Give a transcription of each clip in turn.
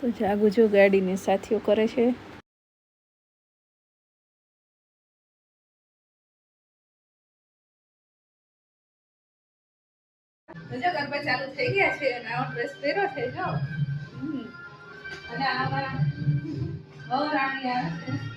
તો જાગુ જો સાથીઓ કરે છે. ગરબા ચાલુ થઈ ગયા છે અને આવો ડ્રેસ પહેર્યો છે, જો. અને આ અમારા વહુરાણી આવે છે.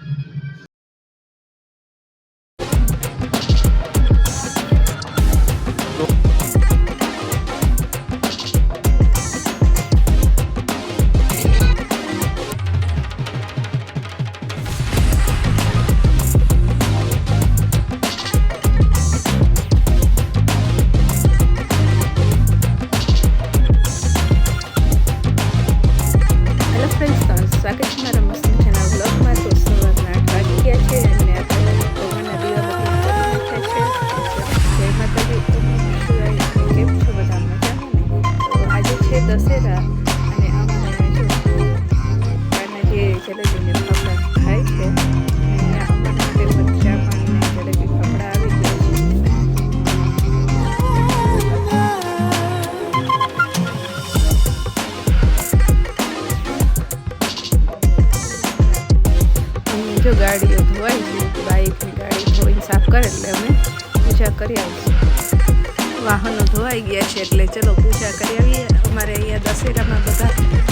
પૂજા કરી આવીશું. વાહનો ધોવાઈ ગયા છે એટલે ચલો પૂજા કરી આવીએ. અમારે અહીંયા દશેરામાં બધા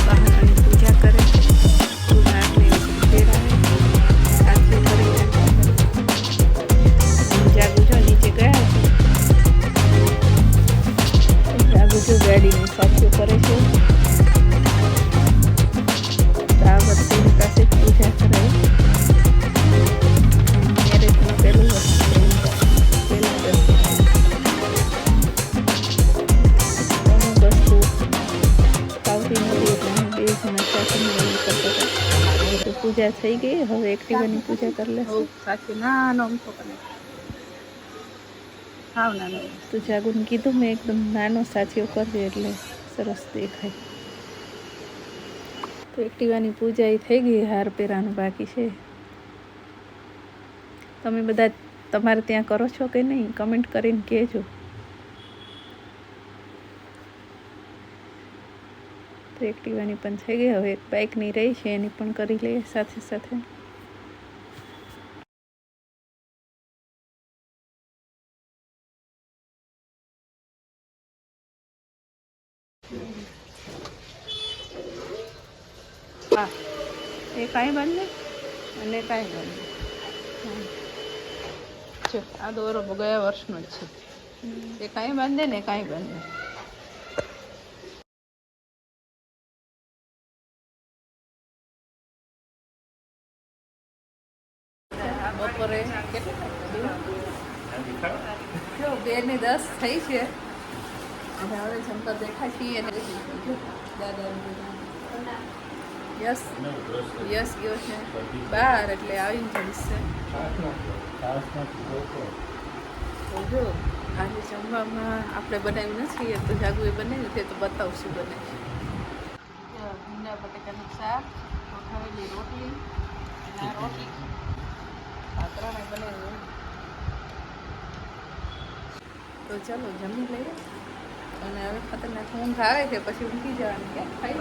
વાહનોની પૂજા કરે. પૂજા થઈ ગઈ. હવે એક્ટિવાની પૂજા કરી લેશું. સાચી નાનો અમથો કરે. હાવ નાનો. તો જાગુને કીધું મેં એકદમ નાનો સાથીઓ કરજે એટલે સરસ દેખાય. તો એક્ટિવાની પૂજા એ થઈ ગઈ હાર પહેરાનું બાકી છે. તમે બધા તમારે ત્યાં કરો છો કે નહીં? કમેન્ટ કરીને કહેજો. તો એક્ટિવાની પણ થઈ ગઈ. હવે એક બાઇકની રહી છે એની પણ કરી લઈએ સાથે સાથે. એ કાંઈ બંધ અને કાંઈ બંધ. જો આ દોરો ગયા વર્ષનો જ છે. એ કાંઈ બાંધે ને કાંઈ બાંધે બપોરે કેટલા બે ને દસ થઈ છે. અને હવે જમતા દેખાય છીએ અને દાદા યસ યસ ગયો છે બહાર એટલે આવીને જઈશ છે જો, આજે જમવામાં આપણે બનાવ્યું નથી, એ તો જાગુએ બનાવ્યું તે તો બતાવશું બને. ભીંડા બટેકાનું શાક ખાવેલી રોટલી રોટલી તો ચાલો જમી લઈએ. અને હવે ખતરનાક ઊંઘ આવે છે, પછી ઊંઘી જવાની કે ખાઈ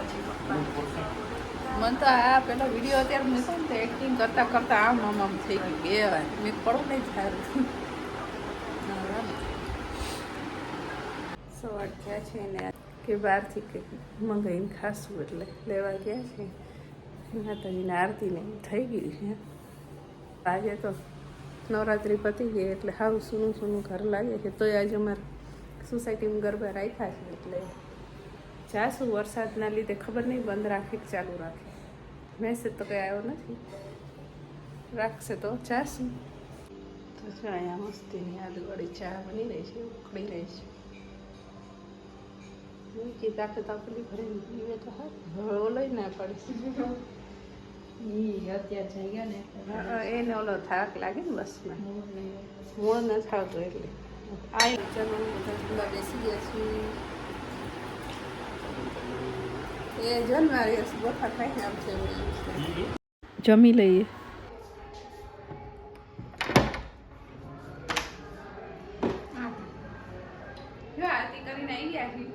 તો આ પેલો વીડિયો અત્યારે મૂક્યો ને એક્ટિંગ કરતા કરતા આમ આમ આમ થઈ ગયું. બે વાર. મેં પડું નહીં સારું સવાર થયા છે ને? કે બહારથી કંઈક મંગાવીને ખાશું એટલે. લેવા ગયા છે. માતાજીને આરતી ને એવું થઈ ગયું છે. આજે તો નવરાત્રિ પતી ગઈ એટલે હાવ સૂનું સૂનું ઘર લાગે છે. તોય આજે અમારે સોસાયટીમાં ગરબા રાખ્યા છે એટલે જાશું વરસાદના લીધે ખબર નહીં બંધ રાખે કે ચાલુ રાખે. મેસેજ તો કંઈ આવ્યો નથી. રાખશે તો જાશું. તો જો અહીંયા મસ્તીની યાદવાળી ચા બની રહી છે ઉકળી રહી છે. તાકે તાપલી પેલી ભરીને પીવે તો હા જઈ ગયા ને હા, એને ઓલો થાક લાગે ને બસમાં. મૂળ ન થતો એટલે. આ ચલો બધા બેસી ગયા છીએ. એ જો ને મારી ખાઈને છે જમી લઈએ. જો આરતી કરીને આવી ગયા છીએ.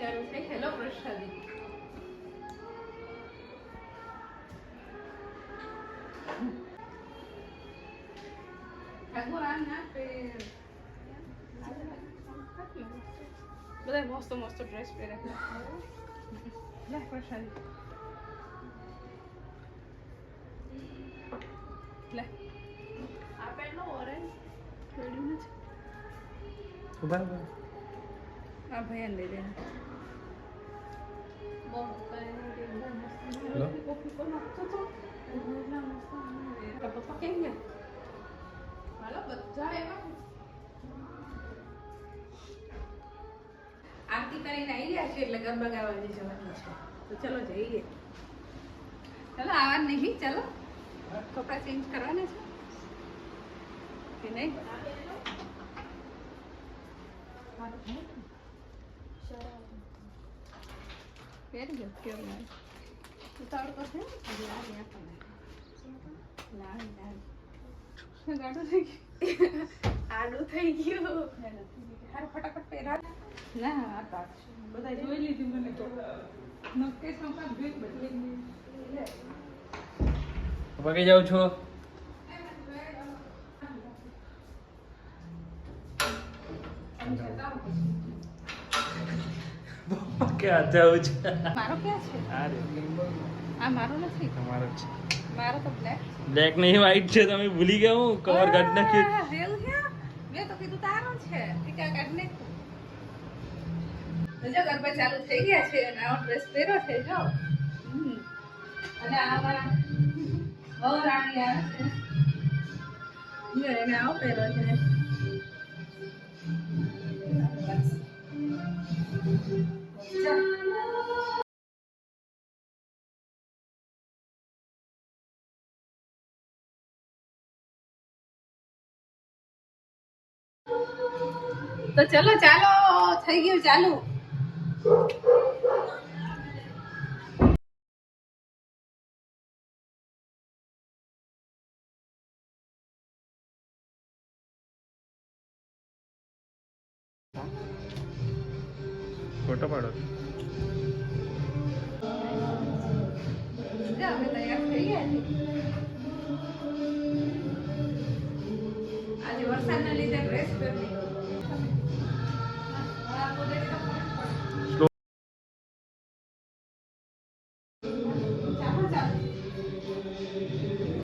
ચાલુ થઈ. હેલો પ્રસાદી. બધા મસ્ત મસ્ત ડ્રેસ પહેરે લે પ્રસાદી લે આપેલો ઓરેન્જ જોડ્યું નથી ઊભા ઊભા આ ભૈયાને લઈ લો. કેમ ગયા હાલો બધા એવા આરતી કરીને આવી રહ્યા છે એટલે ગરબા ગાવાની જવાની છે. તો ચલો જઈએ. ચલો, આવા નહીં. ચલો. કપડાં ચેન્જ કરવાના છે. કે નહીં? પહેરી ગયો કેવું ઉતાવળ કરશે લાવી આપણને લાવી લાવી ગાડું થઈ ગયું. આડું થઈ ગયું. હારું ફટાફટ પહેરા. ના આ તો બધા જોઈ લીધું મને તો. નક્કી સંપાદ જોઈ બદલી પગે જાઉં છો ક્યાં જાઉં છે. મારો ક્યાં છે? આ મારો નથી. તમારો છે. મારો તો બ્લેક બ્લેક નહીં વ્હાઈટ છે તમે ભૂલી ગયા હું. કવર કાઢી નાખ્યું. મેં તો કીધું તારો છે. ટીકા કાઢને જો ગરબા ચાલુ થઈ ગયા છે. અને આવો ડ્રેસ પહેરો છે જો. અને આ અમારા બહુ રાણી આવે છે. એને આવો પહેરો છે. તો ચલો ચાલો થઈ ગયું ચાલુ. ફોટો પાડો. જો અમે તૈયાર થઈ ગયા આજે વરસાદના લીધે ડ્રેસ પહેરી ચાલો ચાલો તો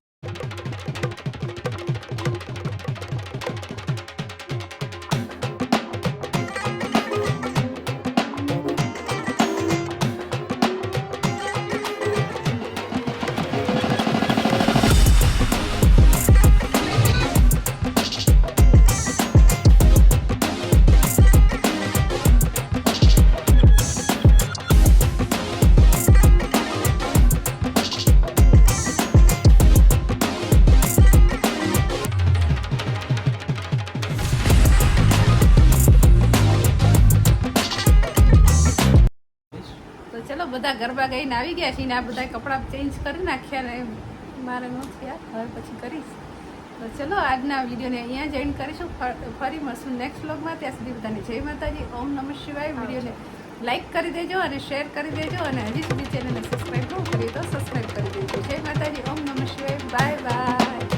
ગાઈને આવી ગયા છીએ ને આ બધા કપડાં ચેન્જ કરી નાખ્યા ને મારે નથી યાર હવે પછી કરીશ. તો ચલો આજના વિડીયોને અહીંયા જોઈન કરીશું. ફરી મળશું નેક્સ્ટ વ્લોગમાં ત્યાં સુધી બધાને જય માતાજી. ઓમ નમઃ શિવાય. વિડીયોને લાઈક કરી દેજો અને શેર કરી દેજો. અને હજી સુધી ચેનલને સબસ્ક્રાઈબ ન કરી તો સબસ્ક્રાઈબ કરી દેજો. જય માતાજી. ઓમ નમઃ શિવાય. Bye bye